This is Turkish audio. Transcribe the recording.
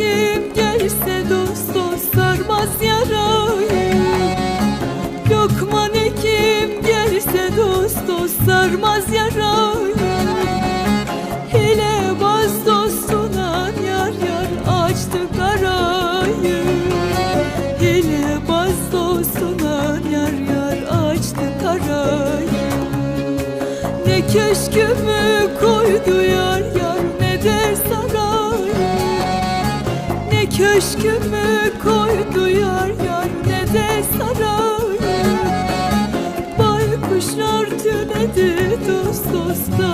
kim gelse dost dost sarmaz yarayı. Lokman kim gelse dost dost sarmaz yarayı. Hele baz dostuna yar yar açtı karayı. Hele baz dostuna yar yar açtı karayı. Ne köşkümü koy köşkümü koydu yar yar ne de saray Baykuşlar tünedi dost dosta